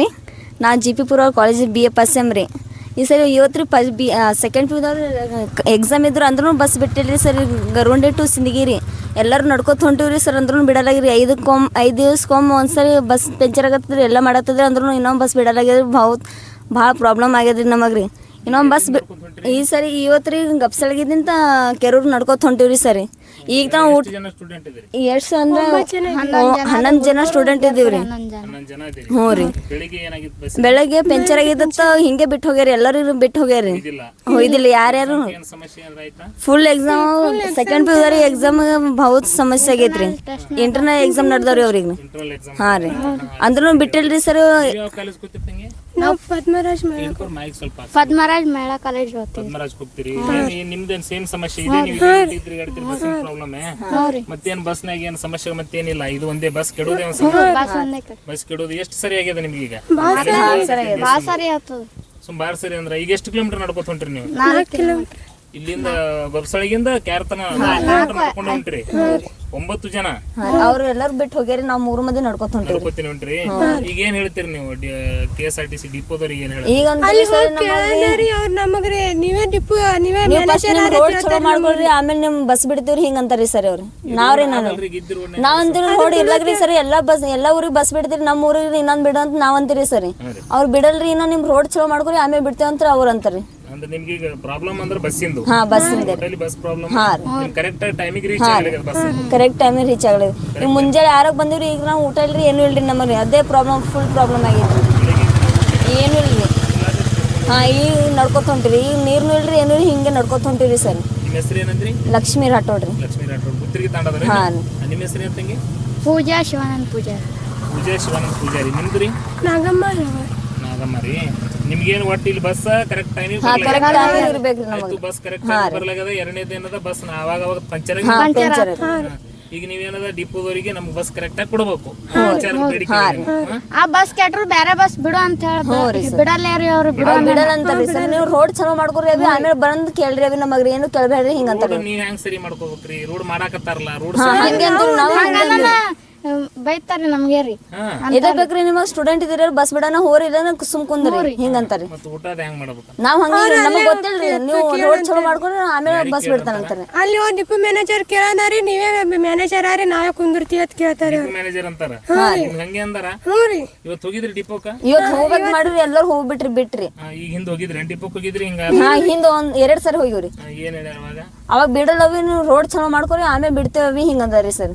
ರೀ ನಾ G P ಪುರ ಕಾಲೇಜ್ ಬಿ ಎ ಪಸ್ ಎಂ ರೀ. ಈ ಸರಿ ಇವತ್ತು ರೀ ಬಿ ಸೆಕೆಂಡ್ ಪಿಯುದವ್ರು ಎಕ್ಸಾಮ್ ಇದ್ರು ಅಂದ್ರೂ ಬಸ್ ಬಿಟ್ಟಿಲ್ರಿ ಸರ್ ಗರುಂಡೆ ಟು ಸಿಂದಗಿರಿ. ಎಲ್ಲರೂ ನಡ್ಕೊತ ರೀ ಸರ್ ಅಂದ್ರೂ ಬಿಡಲಾಗಿರಿ ಐದು ಕೊಮ್ ಐದು ದಿವ್ಸಕ್ಕೊಮ್ಮೆ ಒಂದ್ಸರಿ ಬಸ್ ಪಂಚರ್ ಆಗತ್ತದ್ರಿ, ಎಲ್ಲ ಮಾಡತ್ತದ್ರಿ ಅಂದ್ರೂ ಇನ್ನೊಂದು ಬಸ್ ಬಿಡಲಾಗ್ಯದ್ರಿ. ಭಾಳ ಭಾಳ ಪ್ರಾಬ್ಲಮ್ ಆಗ್ಯದ್ರಿ ನಮಗೆ ರೀ ಇನ್ನೊಂದು ಬಸ್ ಬಿ ಈ ಸರಿ ಇವತ್ತು ರೀ ಗಪ್ಸಳಗಿದಿಂದ ಕೆರೂರು ನಡ್ಕೊತ ಹೊಂಟಿವ್ರಿ ಸರಿ. ಈಗ ತಾವು ಊಟ ಎಷ್ಟು ಅಂದ್ರೆ ಹನ್ನೊಂದು ಜನ ಸ್ಟೂಡೆಂಟ್ ಇದ್ದೀವಿ ರೀ ಹನ್ನೊಂದು ಜನ ಇದ್ದೀರಿ ಹ್ಞೂ ರೀ. ಬೆಳಿಗ್ಗೆ ಪಂಚರ್ ಆಗಿದ್ದತ್ತ ಹಿಂಗೆ ಬಿಟ್ಟು ಹೋಗ್ಯಾರಿ ಎಲ್ಲರೂ ಬಿಟ್ಟು ಹೋಗ್ಯಾರಿ. ಇದಿಲ್ಲ. ಹೋಯ್ದಿಲ್ಲ ಯಾರ್ಯಾರು full exam second P U exam ಬಹುತ್ ಸಮಸ್ಯೆ ಆಗೈತ್ರಿ. ಇಂಟರ್ನಲ್ ಎಕ್ಸಾಮ್ ನಡ್ದವ್ರಿ ಅವ್ರಿಗೆ ಇಂಟರ್ನಲ್ ಎಕ್ಸಾಮ್ ಹಾಂ ರೀ. ಅಂದ್ರೂ ಬಿಟ್ಟಿಲ್ರಿ ಸರ್. ನಾವು ಪದ್ಮರಾಜ್ ಹೇಳ್ಕೊರ್ ಮೈಕ್ ಸ್ವಲ್ಪ ಪದ್ಮರಾಜ್ ಮೇಳ ಕಾಲೇಜ್ ಹೋಗ್ತೀವಿ. ಪದ್ಮರಾಜ್ ಹೋಗ್ತೀರಿ. ಏನ್- ನಿಮ್ದೇನ್ ಸೇಮ್ ಸಮಸ್ಯೆ ಇದೆ? ನೀವು ಇದ್ರಿ ಗಡ್ತಿರಿ ಬಸ್ ಪ್ರಾಬ್ಲಮ್ ಮತ್ತೇನ್ ಬಸ್ನಾಗ ಏನ್ ಸಮಸ್ಯೆ? ಮತ್ತೇನಿಲ್ಲ. ಇದು ಒಂದೇ ಬಸ್ ಕೆಡೋದೇ ಒಂದ್ ಸಮಸ್ಯೆ. ಬಸ್ ಒಂದೇ ಕಡೆ ಬಸ್ ಕೆಡೋದು ಎಷ್ಟು ಸರಿ ಆಗ್ಯದ ನಿಮ್ಗೆ ಈಗ? ಭಾಳ ಸರಿ ಆಗ್ತದ. ಸುಮ್ ಬಾರ್ ಸರಿ ಅಂದ್ರ ಈಗ ಎಷ್ಟು ಕಿಲೋಮೀಟರ್ ನಡ್ಕೋತ ಹೊಂಟ್ರಿ ನೀವು? ನಾಲ್ಕು ಕಿಲೋಮೀಟರ್ ಇಲ್ಲಿಂದ ಗೊಬ್ಸಳಿಗಿಂದ ಕ್ಯಾರ್ತನ ನಡ್ಕೊಂಡು ಹೊಂಟ್ರಿ. ಒಂಬತ್ತು ಜನ. ಅವ್ರು ಎಲ್ಲರೂ ಬಿಟ್ಟು ಹೋಗ್ಯಾರಿ ನಾವು ಮೂರು ಮಂದಿ ನಡ್ಕೊತ ಹೊಂಟಿವ್ರಿ. ನಡ್ಕೋತೀನಿ ಹೊಂಟ್ರಿ. ಈಗ ಏನ್ ಹೇಳ್ತೀರಿ ನೀವು? K S R T C ಡಿಪೋದವ್ರಿಗೆ ಏನ್ ಹೇಳಿ ಈಗ ಅಲ್ಲಿ ಹೋಗಿ ಕೇಳಿದ್ರಿ ಅವ್ರು ನಮಗ್ರಿ ನೀವೇ ಡಿಪು ನೀವೇ ರೋಡ್ ಚಲೋ ಮಾಡ್ಕೊಳ್ರಿ ಆಮೇಲೆ ನಿಮ್ ಬಸ್ ಬಿಡ್ತೀವ್ರಿ ಹಿಂಗ ಅಂತಾರಿ ಸರ್ ಅವ್ರಿ. ನಾವ್ರಿ ನಾನು ಇದ್ದಿರು ನಾವ್ ಅಂತೀರಿ ರೋಡ್ ಇರ್ಲಾಗ್ರಿ ಸರ್ ಎಲ್ಲಾ ಬಸ್ ಎಲ್ಲಾ ಊರಿಗೆ ಬಸ್ ಬಿಡ್ತೀರಿ ನಮ್ಮ ಊರಿಗೆ ಇನ್ನೊಂದ್ ಬಿಡು ಅಂತ ನಾವ್ ಅಂತೀರಿ ಸರಿ. ಅವ್ರು ಬಿಡಲ್ರಿ ಇನ್ನ ನಿಮ್ ರೋಡ್ ಚಲೋ ಮಾಡ್ಕೊರಿ ಆಮೇಲೆ ಬಿಡ್ತೇವಂತ್ರ ಅವ್ರ ಅವ್ರು ಅಂತಾರಿ ಅಂದ್ರೆ ನಿಮ್ಗೆ ಈಗ ಪ್ರಾಬ್ಲಮ್ ಅಂದ್ರೆ ಬಸ್ಸಿಂದು ಹಾ ಬಸ್ ಇಂದ. ಟೋಟಲಿ ಬಸ್ ಪ್ರಾಬ್ಲಮ್ ಹಾ. ಕರೆಕ್ಟ್ ಟೈಮಿಗೆ ರೀಚ್ ಆಗಲಿಲ್ಲ ಬಸ್ ಕರೆಕ್ಟ್ ಟೈಮಿಗೆ ರೀಚ್ ಆಗಲಿ ಈಗ ಮುಂಜಾನೆ ಆರೋಗ್ಯ ಬಂದಿವ್ರಿ ಈಗ ನಾವು ಊಟ ಇಲ್ರಿ ಏನು ಇಲ್ರಿ ನಮಗೆ ಅದೇ ಪ್ರಾಬ್ಲಮ್ ಫುಲ್ ಪ್ರಾಬ್ಲಮ್ ಆಗೈತಿ ಏನು ಇಲ್ರಿ. ಹಾಂ ಈಗ ನಡ್ಕೊತ ಹೊಂಟಿರಿ ಈಗ ನೀರ್ನು ಇಲ್ರಿ ಏನು ಇಲ್ರಿ ಹಿಂಗೆ ನಡ್ಕೊತ ಹೊಂಟಿರಿ ಸರ್. ನಿಮ್ಮ ಹೆಸರು ಏನಂದ್ರಿ? ಲಕ್ಷ್ಮೀ ರಾಠೋಡ್ರಿ ಲಕ್ಷ್ಮೀ ರಾಠೋಡ್. ಗುತ್ತಿಗೆ ತಾಂಡದ್ರಿ ಹಾಂ. ನಿಮ್ಮ ಹೆಸರು ಏನಂತಂಗಿ ಪೂಜಾ ಶಿವಾನಂದ ಪೂಜಾ ಪೂಜಾ ಶಿವಾನಂದ ಪೂಜಾರಿ. ನಿಮ್ದು ರೀ? ನಾಗಮ್ಮ ನಾಗಮ್ಮ ರೀ. ನಿಮ್ಗೇನು ಒಟ್ಟು ಇಲ್ಲಿ ಬಸ್ ಕರೆಕ್ಟ್ ಟೈಮಿಗೆ ಬಸ್ ಕರೆಕ್ಟ್ ಬರ್ಲಾಗದ? ಎರಡನೇದ ಏನದ ಬಸ್ ಅವಾಗ ಅವಾಗ ಪಂಚರ್ ಈಗ ನೀವೇನದ ಡಿಪೋದವರಿಗೆ ನಮ್ಗೆ ಬಸ್ ಕರೆಕ್ಟ್ ಆಗಿ ಕೊಡ್ಬೇಕು? ಆ ಬಸ್ ಕೆಟ್ರು ಬೇರೆ ಬಸ್ ಬಿಡು ಅಂತ ಹೇಳಿ ಬಿಡಲ್ಲ ರೀ ಅವ್ರು ಬಿಡು ಬಿಡಲ್ಲ ಅಂತಾರ್ರಿ ಸರ್. ನೀವು ರೋಡ್ ಚಲೋ ಮಾಡ್ಕೊರಿ ಅವಿ ಆಮೇಲೆ ಬಂದ್ ಕೇಳ್ರಿ ಅವಿ ನಮಗ್ರಿ ಏನು ಕೇಳ್ಬೇಡ್ರಿ ಹಿಂಗಂತ ನೀವ್ ಹೆಂಗ್ ಸರಿ ಮಾಡ್ಕೋಬೇಕ್ರಿ? ರೋಡ್ ಮಾಡಾಕತ್ತಾರಲ್ಲ? ರೋಡ್ ಬೈತಾರಿ ನಮ್ಗೆ ರೀ. ಇದೇ ಬೇಕ್ರಿ ನಿಮಗೆ ಸ್ಟೂಡೆಂಟ್ ಇದೀರ ಬಸ್ ಬಿಡೋಣ ಹೋರಿ ಇಲ್ಲ ಸುಮ್ ಕುಂದ್ರಿ. ಹಿಂಗ ಅಂತಾರಿ. ಮತ್ತ ಊಟದ ಹೆಂಗ್ ಮಾಡ್ಬೇಕು? ನಾವ್ ಹಂಗೆ ನಮಗೆ ಗೊತ್ತಿಲ್ರಿ. ನೀವು ರೋಡ್ ಚಲೋ ಮಾಡ್ಕೊಂಡ್ರೆ ಆಮೇಲೆ ಬಸ್ ಬಿಡ್ತಾನಂತಾರೆ ಅಲ್ಲಿ ಒಂದ್ ಡಿಪು ಮ್ಯಾನೇಜರ್ ಕೇಳದಾರಿ ನೀವೇ ಮ್ಯಾನೇಜರ್ ಆರಿ ನಾವೇ ಕುಂದಿರ್ತೀವಿ ಅಂತ ಕೇಳ್ತಾರೆ ಮ್ಯಾನೇಜರ್ ಅಂತಾರ? ನಿಮ್ಗ್ ಹಂಗೆ ಅಂದಾರ? ಇವತ್ತು ಹೋಗಿದ್ರಿ ಡಿಪೋಕ ಇವತ್ತು ಹೋಗ್ಬೇಕು ಮಾಡ್ರಿ ಎಲ್ಲರೂ ಹೋಗ್ಬಿಟ್ರಿ ಬಿಟ್ರಿ. ಈಗ ಹಿಂದ್ ಹೋಗಿದ್ರಿ ಡಿಪೋಕ್ ಹೋಗಿದ್ರಿ ಹಿಂಗ? ಹಾ ಹಿಂದ ಒಂದ್ ಎರಡ್ ಸರಿ ಹೋಗಿವ್ರಿ. ಏನ್ ಹೇಳ್ಯಾರ ಅವಾಗ? ಅವಾಗ ಬಿಡಲ್ಲವಿ ನೀವು ರೋಡ್ ಚಲೋ ಮಾಡ್ಕೊರಿ ಆಮೇಲೆ ಬಿಡ್ತೇವಿ ಹಿಂಗ ಅಂದಾರಿ ಸರ್.